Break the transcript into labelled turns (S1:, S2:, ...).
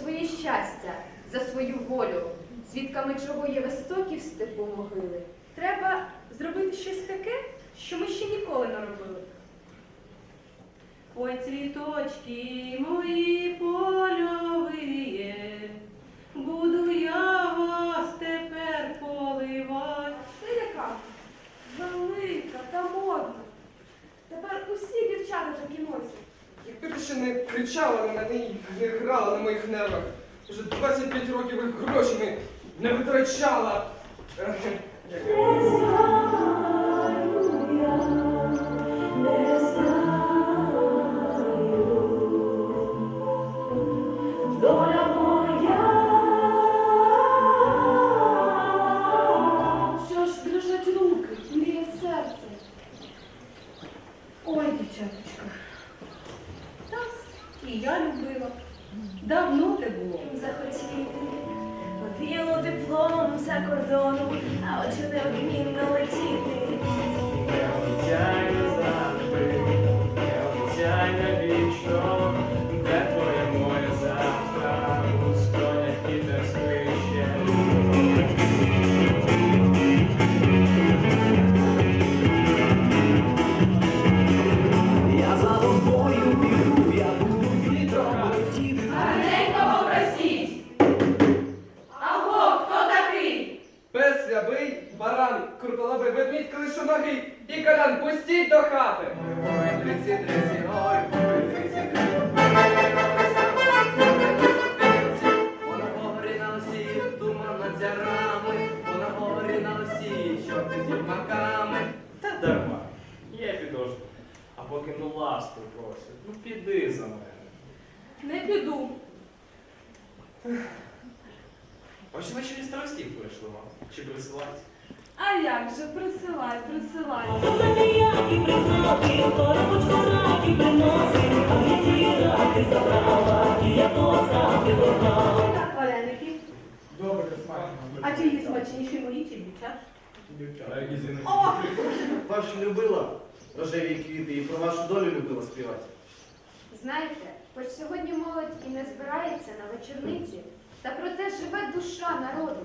S1: своє щастя, за свою волю, свідками чого є високі в степу могили.
S2: Треба зробити щось таке, що ми ще ніколи не робили. Ой, цвіточки.
S3: Не кричала на мене і не грала на моїх нервах. Вже 25 років і гроші не, витрачала. Ех, як-
S2: і я любила. Давно не було.
S1: Захотіти повіло диплом за кордоном, а очі неодмінно летіти.
S3: Баран, крутолобий, ведмідь клишоногий і калян пустіть до хати. Ой.
S4: Вона горі на осі, туман над зярами, вона горі на осі, чорти з юрмаками.
S5: Та дарма, я підожду. А поки ну ласку просить, ну піди за мене.
S2: Не піду.
S5: Ось ввечері старостів прийшли вам. Чи присилають?
S2: А як же, присилай, присилай. Так, вареники.
S3: Добре, смачно.
S2: А чиї смачніші мої чи дівчат?
S5: О!
S6: Ваша любила рожеві квіти і про вашу долю любила співати.
S1: Знаєте, хоч сьогодні молодь і не збирається на вечорниці, та проте живе душа народу.